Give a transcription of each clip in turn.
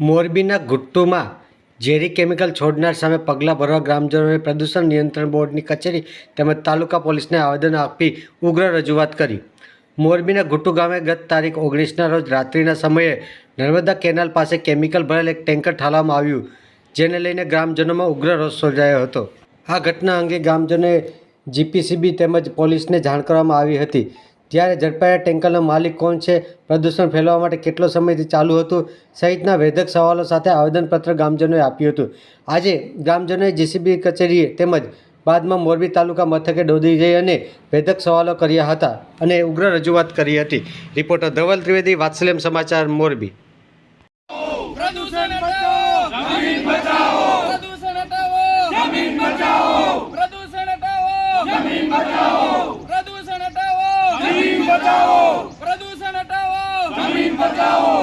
મોરબીના ગુટ્ટુમાં ઝેરી કેમિકલ છોડનાર સામે પગલાં ભરવા ગ્રામજનોએ પ્રદૂષણ નિયંત્રણ બોર્ડની કચેરી તેમજ તાલુકા પોલીસને આવેદન આપી ઉગ્ર રજૂઆત કરી. મોરબીના ગુટ્ટુ ગામે ગત તારીખ ઓગણીસના રોજ રાત્રિના સમયે નર્મદા કેનાલ પાસે કેમિકલ ભરેલ એક ટેન્કર ઠાલવામાં આવ્યું, જેને લઈને ગ્રામજનોમાં ઉગ્ર રોષ સર્જાયો હતો. આ ઘટના અંગે ગ્રામજનોએ જીપીસીબી તેમજ પોલીસને જાણ કરવામાં આવી હતી. ત્યારે ઝડપાયેલા ટેન્કરનો માલિક કોણ છે? પ્રદૂષણ ફેલાવવા માટે કેટલો સમયથી ચાલુ હતું? સહિતના વેધક સવાલો સાથે આવેદનપત્ર ગ્રામજનોએ આપ્યું હતું. આજે ગ્રામજનોએ જીસીબી કચેરીએ તેમજ બાદમાં મોરબી તાલુકા મથકે દોડી જઈ અને વેધક સવાલો કર્યા હતા અને ઉગ્ર રજૂઆત કરી હતી. રિપોર્ટર ધવલ ત્રિવેદી, વાત્સલ્યમ સમાચાર, મોરબી પ્રદૂષણ હટાવો જમીન બચાવો પ્રદૂષણ હટાવો જમીન બચાવો પ્રદૂષણ હટાવો જમીન બચાવો પ્રદૂષણ હટાવો જમીન બચાવો પ્રદૂષણ હટાવો! જમીન બચાવો!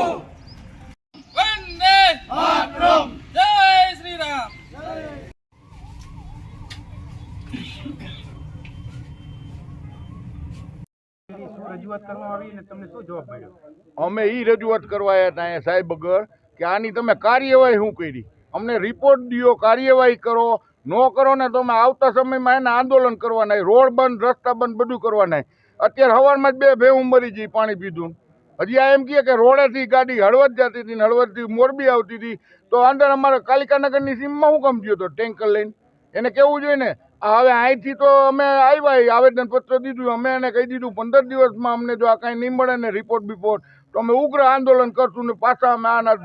વંદે માતરમ જય શ્રી રામ રજૂઆત કરવામાં આવી અને તમને શું જવાબ મળ્યો? અમે એ રજૂઆત કરવા આવ્યા હતા સાહેબ આગળ કે આની તમે કાર્યવાહી શું કરી? અમને રિપોર્ટ દ્યો કાર્યવાહી કરો. ન કરો ને તમે આવતા સમયમાં એને આંદોલન કરવાના રોડ બંધ રસ્તા બંધ બધું કરવાના અત્યારે સવારમાં જ બે ભેવું મરી જઈ પાણી પીધું. હજી આ એમ કહે કે રોડેથી ગાડી હળવદ જતી હતી ને હળવદથી મોરબી આવતી હતી. તો અંદર અમારે કાલિકાનગરની સીમમાં હું કામ ગયો હતો? ટેન્કર લઈને. એને કેવું જોઈએ ને હવે અહીંથી તો અમે આવ્યા આવેદનપત્ર દીધું, અમે એને કહી દીધું, પંદર દિવસમાં અમને જો આ કાંઈ નહીં મળે ને રિપોર્ટ બિપોર્ટ તો અમે ઉગ્ર આંદોલન કરશું ને પાછા અમે આના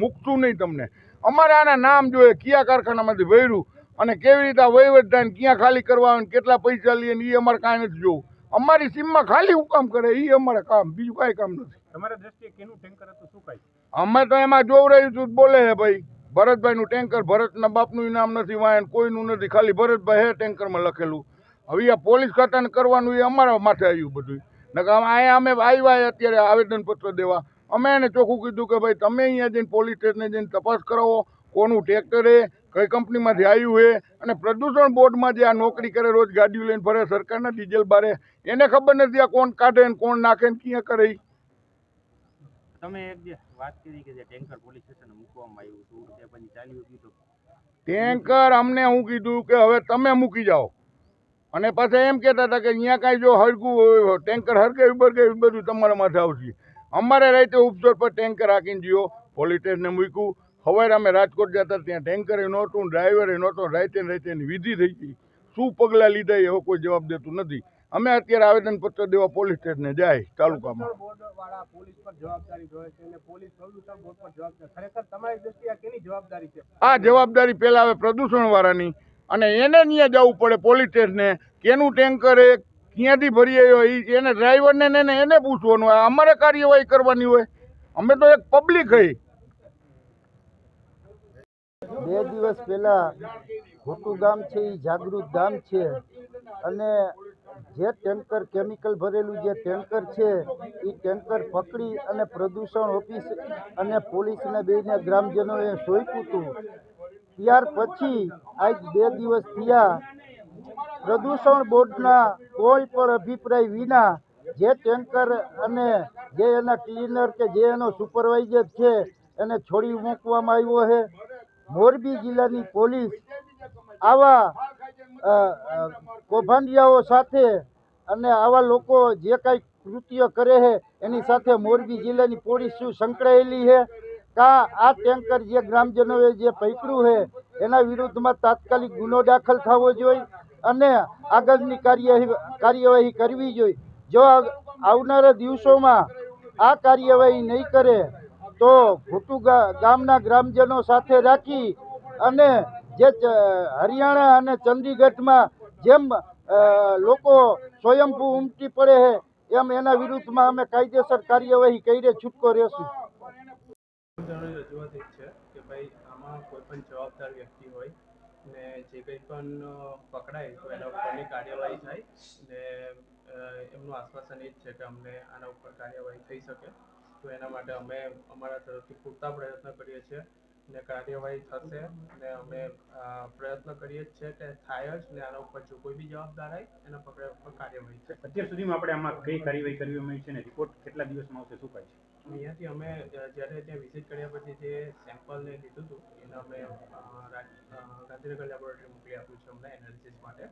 મૂકશું નહીં તમને. અમારે આના નામ જોઈએ, કયા કારખાનામાંથી વહેરું અને કેવી રીતે વહીવટ થાય ક્યાં ખાલી કરવા કેટલા પૈસા લઈએ ને એ અમારે કાંઈ નથી જોવું. અમારી સીમમાં ખાલી હું કામ કરે એ અમારે કામ બીજું કાંઈ કામ નથી. તમારા દ્રષ્ટિએ કેનું ટેન્કર હતું શું કાંઈ? અમે તો એમાં જોવ રહ્યું છું બોલે હે ભાઈ ભરતભાઈનું ટેન્કર ભરતના બાપનું નામ નથી વાયન કોઈનું નથી ખાલી ભરતભાઈ હે ટેન્કરમાં લખેલું. હવે આ પોલીસ ખાતાને કરવાનું એ અમારા માથે આવ્યું બધું નકર આમ અહીંયા અમે આવ્યા અત્યારે આવેદનપત્ર દેવા. અમે એને ચોખ્ખું કીધું કે ભાઈ તમે અહીંયા જઈને પોલીસ સ્ટેશને જઈને તપાસ કરાવો કોનું ટ્રેક્ટર હે કઈ કંપનીમાંથી આવ્યું એ અને પ્રદૂષણ બોર્ડમાં જે આ નોકરી કરે રોજ ગાડીઓ લઈને ફરે સરકારના ડીઝલ બારે. એને ખબર નથી આ કોણ કાઢે ને કોણ નાખે ને ક્યાં કરે તમે એક જે વાત કરી કે જે ટેન્કર પોલીસ સ્ટેશન મૂકવામાં આવ્યું હતું તે પછી ચાલ્યું ગયું ટેન્કર અમને હું કીધું કે હવે તમે મૂકી જાઓ. અને પાછા એમ કહેતા હતા કે અહીંયા કાંઈ જો હરગું ટેન્કર હરગે બરગે બધું તમારા માથે આવશે. અમારે રાતે ઉપસર પર ટેન્કર રાખીને જીઓ પોલીસ સ્ટેશને મૂક્યું. સવારે અમે રાજકોટ જતા ત્યાં ટેન્કરે નહોતું ડ્રાઈવરે નહોતો રાતે ને રાતે એની વિધિ થઈ ગઈ. શું પગલાં લીધા એવો કોઈ જવાબ દેતું નથી. અમે અત્યારે આવેદનપત્ર દેવા પોલીસ સ્ટેશને જાય તાલુકામાં. હોય આ જવાબદારી પહેલાં આવે પ્રદૂષણવાળાની અને એને ત્યાં જવું પડે પોલીસ સ્ટેશને. કેનું ટેન્કર એ ક્યાંથી ભરી આવ્યો એને ડ્રાઈવરને ને એને પૂછવાનું હોય અમારે કાર્યવાહી કરવાની હોય. અમે તો એક પબ્લિક હઈ. બે દિવસ પહેલા ખોટું ગામ છે એ જાગૃત ગામ છે. અને જે ટેન્કર, કેમિકલ ભરેલું જે ટેન્કર છે એ ટેન્કર પકડી અને પ્રદૂષણ ઓફિસ અને પોલીસને બેને ગ્રામજનોએ સોંપ્યું હતું. ત્યાર પછી આજ બે દિવસ થયા, પ્રદૂષણ બોર્ડના કોઈ પણ અભિપ્રાય વિના જે ટેન્કર અને જે એના ક્લીનર કે જે એનો સુપરવાઇઝર છે, એને છોડી મૂકવામાં આવ્યો છે. મોરબી જિલ્લાની પોલીસ આવા કૌભાંડિયાઓ સાથે અને આવા લોકો જે કાંઈ કૃત્ય કરે છે, એની સાથે મોરબી જિલ્લાની પોલીસ શું સંકળાયેલી છે? કા આ ટેન્કર જે ગ્રામજનોએ જે પકડ્યું છે, એના વિરુદ્ધમાં તાત્કાલિક ગુનો દાખલ થવો જોઈએ અને આગળની કાર્યવાહી કરવી જોઈએ. જો આવનારા દિવસોમાં આ કાર્યવાહી નહીં કરે તો ભૂટુ ગામના ગ્રામજનો સાથે રાખી અને જે હરિયાણા અને ચંદીગઢમાં જેમ લોકો સ્વયંભૂ ઉમટી પડે છે એમ એના વિરુદ્ધમાં અમે કાયદેસર કાર્યવાહી કરીને છૂટકો રહેશું. જવાબદાર વ્યક્તિ હોય ને જે કંઈ પણ પકડાય તો એના ઉપરની કાર્યવાહી થાય ને એમનું આશ્વાસન એ જ છે કે અમને આના ઉપર કાર્યવાહી થઈ શકે. તો એના માટે અમે અમારા તરફથી પૂરતા પ્રયત્ન કરીએ છીએ ને કાર્યવાહી થશે ને અમે પ્રયત્ન કરીએ જ છે કે થાય જ ને આના ઉપર જો કોઈ બી જવાબદાર હોય એના પકડે ઉપર કાર્યવાહી થશે અત્યાર સુધીમાં આપણે આમાં કઈ કાર્યવાહી કરવી અમે છે ને? રિપોર્ટ કેટલા દિવસમાં આવશે? શું કહે છે? અહીંયાથી અમે જ્યારે ત્યાં વિઝિટ કર્યા પછી જે સેમ્પલ ને લીધું હતું એને અમે ગાંધીનગર લેબોરેટરી મોકલી આપ્યું છે અમને એનાલિસિસ માટે.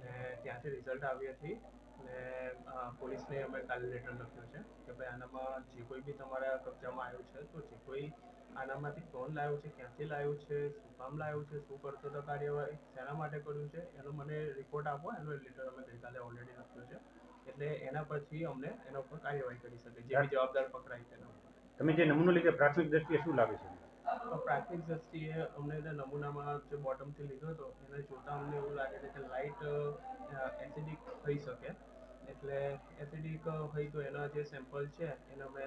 ને ત્યાંથી રિઝલ્ટ આવી ને અ, પોલીસને અમે કાલે લેટર લખ્યો છે કે ભાઈ આનામાં જે કોઈ બી તમારા કબજામાં આવ્યું છે તો જે કોઈ આનામાંથી કોણ લાવ્યું છે ક્યાંથી લાવ્યું છે શું કામ લાવ્યું છે શું કરતો હતો કાર્યવાહી શેના માટે કર્યું છે એનો મને રિપોર્ટ આપો એનો લેટર અમે ગઈકાલે ઓલરેડી લખ્યો છે. એટલે એના પછી અમને એના ઉપર કાર્યવાહી કરી શકે જે બી જવાબદાર પકડાય તેના તમે જે નમૂનો લીધો પ્રાથમિક દ્રષ્ટિએ શું લાગે છે? તો પ્રાથમિક દ્રષ્ટિએ અમને નમૂનામાં જે બોટમથી લીધો હતો એને જોતા અમને એવું લાગે છે કે લાઇટ એસિડિક થઈ શકે. એટલે એસિડિક હોય તો એના જે સેમ્પલ છે એને અમે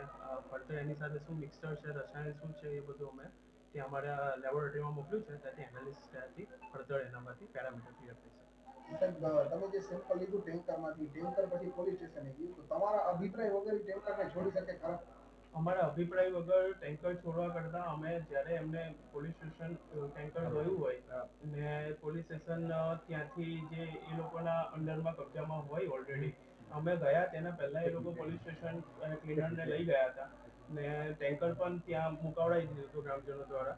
ફર્ધર એની સાથે શું મિક્સર છે રસાયણ શું છે એ બધું અમે ત્યાં અમારા લેબોરેટરીમાં મોકલ્યું છે ત્યાંથી એનાલિસિસ થયાથી ફર્ધર એનામાંથી પેરામીટર ક્લિયર થઈ શકે. તમે જે સેમ્પલ લીધું ટેન્કરમાંથી ટેન્કર પછી પોલીસ સ્ટેશને ગયું તો તમારા અભિપ્રાય વગર ટેન્કરને છોડી શકે ખરા? અમારા અભિપ્રાય વગર ટેન્કર છોડવા કરતા અમે જ્યારે એમને પોલીસ સ્ટેશન ટેન્કર ગયું હોય ને પોલીસ સ્ટેશન ત્યાંથી જે એ લોકોના અંડરમાં કબજામાં હોય ઓલરેડી અમે ગયા તેના પહેલા એ લોકો પોલીસ સ્ટેશન ક્લીનરને લઈ ગયા હતા. ને ટેન્કર પણ ત્યાં મુકાવડાવી દીધું હતું ગ્રામજનો દ્વારા.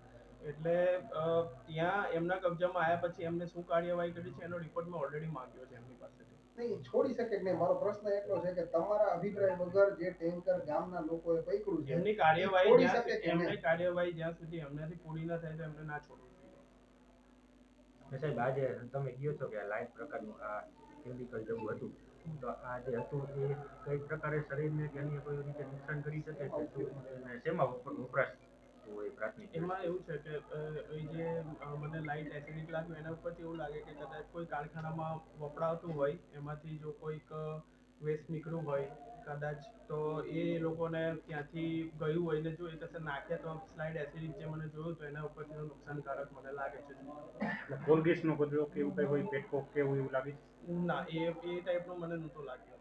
એટલે ત્યાં એમના કબજામાં આવ્યા પછી એમને શું કાર્યવાહી કરી છે એનો રિપોર્ટ મેં ઓલરેડી માંગ્યો છે એમની પાસેથી. નહીં છોડી શકે કે નહીં? મારો પ્રશ્ન એટલો છે કે તમારા અભિપ્રાય વગર જે ટેન્કર ગામના લોકોએ પકડ્યું છે એમની કાર્યવાહી એમની કાર્યવાહી જ્યાં સુધી એમનાથી પૂરી ના થાય તો એમને ના છોડવું જોઈએ. સાહેબ આજે તમે કહો છો કે લાઇટ પ્રકારનું આ કેમિકલ જેવું હતું? તો આ જે હતું એ કઈ પ્રકારે શરીરને કે કોઈ રીતે નુકસાન કરી શકે છે અને શેમાં વપરાશ એમાં એવું છે કે એ જે મને લાઇટ એસિડિક લાગ્યું એના ઉપરથી એવું લાગે કે કદાચ કોઈ કારખાનામાં વપરાતું હોય, એમાંથી જો કોઈક વેસ્ટ નીકળ્યું હોય કદાચ તો એ લોકોને ત્યાંથી ગયું હોય ને જો એ કશે નાખે તો સ્લાઇડ એસિડિક જે મને જોયું તો એના ઉપરથી નુકસાનકારક મને લાગે છે. કોલગેસનો કચરો કે એવું કઈ હોય પેટકોક કે એવું એવું લાગે ના એ એ ટાઈપનું મને નહોતું લાગ્યું.